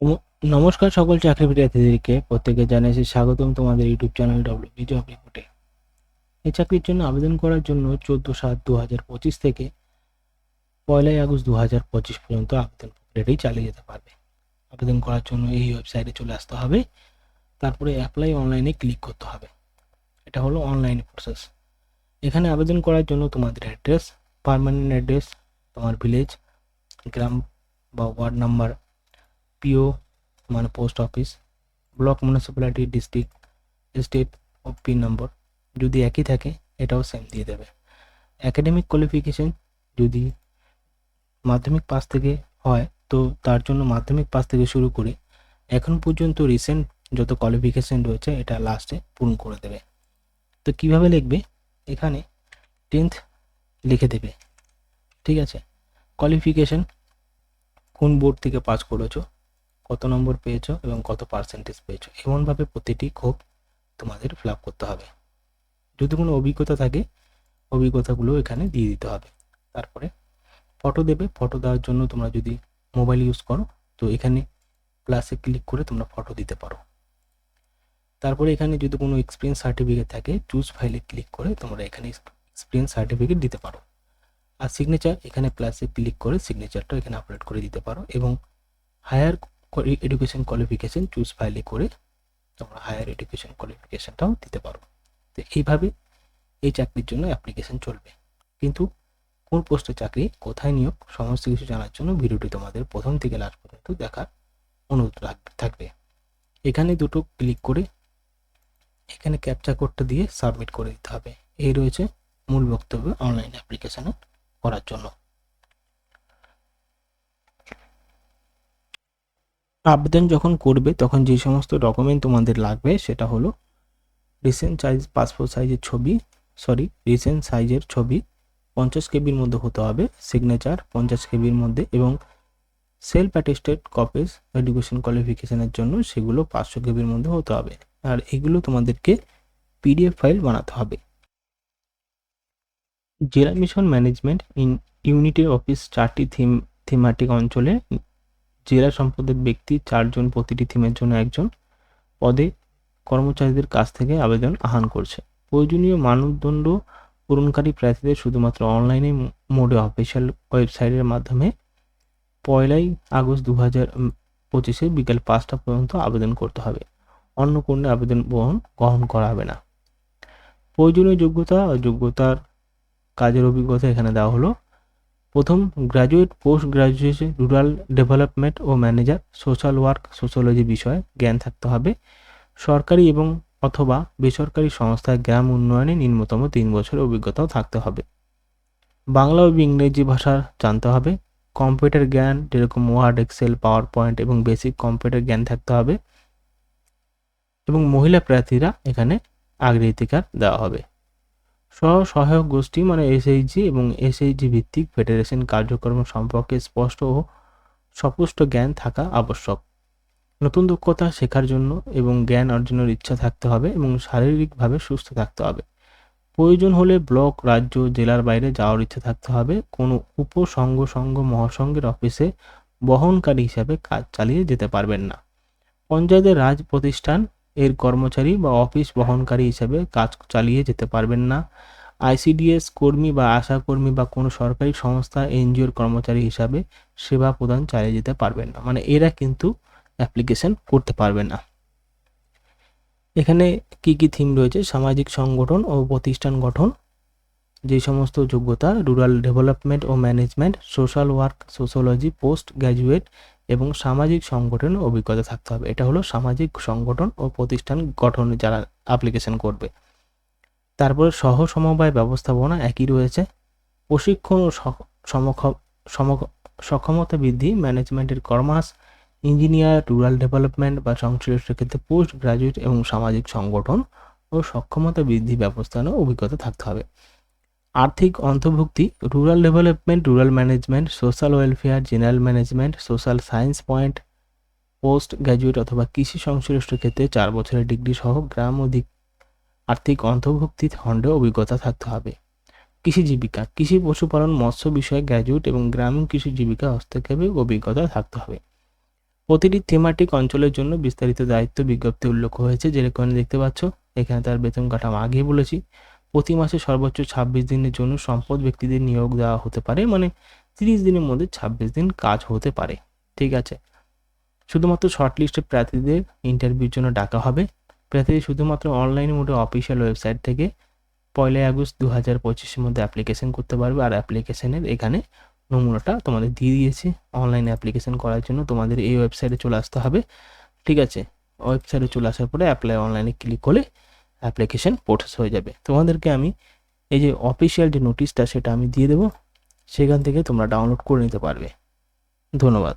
নম- নমস্কার সকল চাকরি প্রার্থীদেরকে প্রত্যেকে জানাইছি স্বাগতম তোমাদের YouTube channel W B job রিপোর্টে এই চাকরির জন্য আবেদন করার জন্য চোদ্দ সাত দু হাজার পঁচিশ থেকে পয়লাই আগস্ট দু হাজার পঁচিশ পর্যন্ত আবেদন প্রক্রিয়াটাই চালিয়ে যেতে পারবে। আবেদন করার জন্য এই ওয়েবসাইটে চলে আসতে হবে। তারপরে অ্যাপ্লাই অনলাইনে ক্লিক করতে হবে। এটা হলো অনলাইন প্রসেস এখানে আবেদন করার জন্য তোমাদের অ্যাড্রেস পার্মানেন্ট অ্যাড্রেস তোমার ভিলেজ গ্রাম বা ward number P O post office block municipality district state ও পিন নম্বর যদি একই থাকে, এটাও সেম দিয়ে দেবে। একাডেমিক কোয়ালিফিকেশন যদি মাধ্যমিক পাস থেকে হয়, তো তার জন্য মাধ্যমিক পাস থেকে শুরু করে এখন পর্যন্ত রিসেন্ট যত কোয়ালিফিকেশন রয়েছে, এটা লাস্টে পূরণ করে দেবে। তো কীভাবে লিখবে? এখানে টেন্থ লিখে দেবে। ঠিক আছে? কোয়ালিফিকেশন কোন বোর্ড থেকে পাস করেছ? কত নম্বর পেয়েছ এবং কত পার্সেন্টেজ পেয়েছ? এমনভাবে প্রতিটি ক্ষোভ তোমাদের ফিল করতে হবে। যদি কোনো অভিজ্ঞতা থাকে, অভিজ্ঞতাগুলো এখানে দিয়ে দিতে হবে। তারপরে ফটো দেবে। ফটো দেওয়ার জন্য তোমরা যদি মোবাইল ইউজ করো, তো এখানে প্লাসে ক্লিক করে তোমরা ফটো দিতে পারো। তারপরে এখানে যদি কোনো এক্সপিরিয়েন্স সার্টিফিকেট থাকে চুজ ফাইলে ক্লিক করে তোমরা এখানে এক্সপিরিয়েন্স সার্টিফিকেট দিতে পারো। আর সিগনেচার এখানে প্লাসে ক্লিক করে সিগনেচারটা এখানে আপলোড করে দিতে পারো এবং হায়ার এডুকেশন কোয়ালিফিকেশন চুজ ফাইলে করে তোমরা হায়ার এডুকেশন কোয়ালিফিকেশনটাও দিতে পারো। তো এইভাবে এই চাকরির জন্য অ্যাপ্লিকেশন চলবে। কিন্তু কোন পোস্টে চাকরি, কোথায় নিয়োগ, সমস্ত কিছু জানার জন্য ভিডিওটি তোমাদের প্রথম থেকে লাস্ট পর্যন্ত দেখার অনুরোধ থাকবে। এখানে দুটো ক্লিক করে এখানে ক্যাপচা কোডটা দিয়ে সাবমিট করে দিতে হবে। এই রয়েছে মূল বক্তব্য অনলাইন অ্যাপ্লিকেশনে করার জন্য। আবেদন যখন করবে, তখন যে সমস্ত ডকুমেন্ট তোমাদের লাগবে, সেটা হলো রিসেন্ট সাইজ পাসপোর্ট সাইজের ছবি সরি রিসেন্ট সাইজের ছবি, পঞ্চাশ কেবির মধ্যে হতে হবে সিগনেচার পঞ্চাশ কেবির মধ্যে এবং সেলফ অ্যাটেস্টেড কপিস এডুকেশন কোয়ালিফিকেশনের জন্য সেগুলো পাঁচশো কেবির মধ্যে হতে হবে। আর এগুলো তোমাদেরকে পিডিএফ ফাইল বানাতে হবে। জেলা মিশন ম্যানেজমেন্ট ইন ইউনিটের অফিস চারটি থিম থিমাটিক অঞ্চলে জেলা সম্পদের ব্যক্তি চারজন প্রতিটি থিমের জন্য একজন পদে কর্মচারীদের কাছ থেকে আবেদন আহ্বান করছে। প্রয়োজনীয় মানদণ্ড পূরণকারী প্রার্থীদের শুধুমাত্র অনলাইনে মোডে অফিসিয়াল ওয়েবসাইটের মাধ্যমে পয়লাই আগস্ট দু হাজার পঁচিশে বিকেল পাঁচটা পর্যন্ত আবেদন করতে হবে। অন্য কোনো আবেদন বহন গ্রহণ করা হবে না। প্রয়োজনীয় যোগ্যতা, যোগ্যতার কাজের অভিজ্ঞতা এখানে দেওয়া হলো। প্রথম graduate post graduation rural development ও ম্যানেজার সোশ্যাল ওয়ার্ক সোশ্যোলজি বিষয়ে জ্ঞান থাকতে হবে। সরকারি এবং অথবা বেসরকারি সংস্থায় গ্রাম উন্নয়নে নিম্নতম তিন বছরের অভিজ্ঞতাও থাকতে হবে। বাংলা ও ইংরেজি ভাষা জানতে হবে। কম্পিউটার জ্ঞান, যেরকম ওয়ার্ড এক্সেল পাওয়ার পয়েন্ট এবং বেসিক কম্পিউটার জ্ঞান থাকতে হবে। এবং মহিলা প্রার্থীরা এখানে অগ্রাধিকার দেওয়া হবে। স্ব সহায়ক গোষ্ঠী মানে এসএইচজি এবং এসএইচজি ভিত্তিক ফেডারেশন কার্যক্রম সম্পর্কে স্পষ্ট ও সপুষ্ট জ্ঞান থাকা আবশ্যক। নতুন দক্ষতা শেখার জন্য এবং জ্ঞান অর্জনের ইচ্ছা থাকতে হবে এবং শারীরিকভাবে সুস্থ থাকতে হবে। প্রয়োজন হলে ব্লক, রাজ্য, জেলার বাইরে যাওয়ার ইচ্ছা থাকতে হবে। কোনো উপসংঘ সংঘ মহাসংঘের অফিসে বহনকারী হিসাবে কাজ চালিয়ে যেতে পারবেন না। পঞ্চায়েতের রাজ প্রতিষ্ঠান এর কর্মচারী বা অফিস বহনকারী হিসাবে কাজ চালিয়ে যেতে পারবেন না। আইসিডিএস কর্মী বা আশা কর্মী বা কোনো সরকারি সংস্থা, এনজিওর কর্মচারী হিসাবে সেবা প্রদান চালিয়ে যেতে পারবেন না। মানে এরা কিন্তু অ্যাপ্লিকেশন করতে পারবে না। এখানে কি কি থিম রয়েছে? সামাজিক সংগঠন ও প্রতিষ্ঠান গঠন। যে সমস্ত যোগ্যতা, রুরাল ডেভেলপমেন্ট ও management, social work sociology post graduate এবং সামাজিক সংগঠন অভিজ্ঞতা থাকতে হবে। এটা হলো সামাজিক সংগঠন ও প্রতিষ্ঠান গঠন যারা অ্যাপ্লিকেশন করবে। তারপরে সহ সমবায় ব্যবস্থাপনা একই রয়েছে। প্রশিক্ষণ ও সক্ষমতা বৃদ্ধি ম্যানেজমেন্টের কর্মাস ইঞ্জিনিয়ার রুরাল ডেভেলপমেন্ট বা সংশ্লিষ্ট ক্ষেত্রে পোস্ট গ্রাজুয়েট এবং সামাজিক সংগঠন ও সক্ষমতা বৃদ্ধি ব্যবস্থাপনা অভিজ্ঞতা থাকতে হবে। আর্থিক অন্তর্ভুক্তি rural development rural management social welfare general management social science point post graduate অথবা কৃষি সংশ্লিষ্ট ক্ষেত্রে চার বছরের ডিগ্রি সহ গ্রাম অধিক আর্থিক অন্তর্ভুক্তি খণ্ডে অভিজ্ঞতা থাকতে হবে। কৃষি জীবিকা, কৃষি পশুপালন, মৎস্য বিষয়ে গ্র্যাজুয়েট এবং গ্রামীণ কৃষি জীবিকা হস্তক্ষেপে অভিজ্ঞতা থাকতে হবে। প্রতিটি থিমাটিক অঞ্চলের জন্য বিস্তারিত দায়িত্ব বিজ্ঞপ্তি উল্লেখ হয়েছে, যেরকম দেখতে পাচ্ছ, এখানে তার বেতন কাঠামো আগেই বলেছি। প্রতি মাসে সর্বোচ্চ ছাব্বিশ দিনের জন্য সম্পদ ব্যক্তিদের নিয়োগ দেওয়া হতে পারে মানে তিরিশ দিনের মধ্যে ছাব্বিশ দিন কাজ হতে পারে। ঠিক আছে? শুধুমাত্র শর্টলিস্টেড প্রার্থীদের ইন্টারভিউর জন্য ডাকা হবে। প্রার্থীদের শুধুমাত্র অনলাইন মোডে অফিসিয়াল ওয়েবসাইট থেকে পয়লা আগস্ট দু হাজার পঁচিশের মধ্যে অ্যাপ্লিকেশন করতে পারবে আর অ্যাপ্লিকেশনের এখানে নমুনাটা তোমাদের দিয়ে দিয়েছে। অনলাইনে অ্যাপ্লিকেশন করার জন্য তোমাদের এই ওয়েবসাইটে চলে আসতে হবে। ঠিক আছে? ওয়েবসাইটে চলে আসার পরে অ্যাপ্লাই অনলাইনে ক্লিক করলে অ্যাপ্লিকেশন প্রসেস হয়ে যাবে। তোমাদেরকে আমি এই যে অফিসিয়াল যে নোটিশটা সেটা আমি দিয়ে দেবো। সেখান থেকে তোমরা ডাউনলোড করে নিতে পারবে। ধন্যবাদ।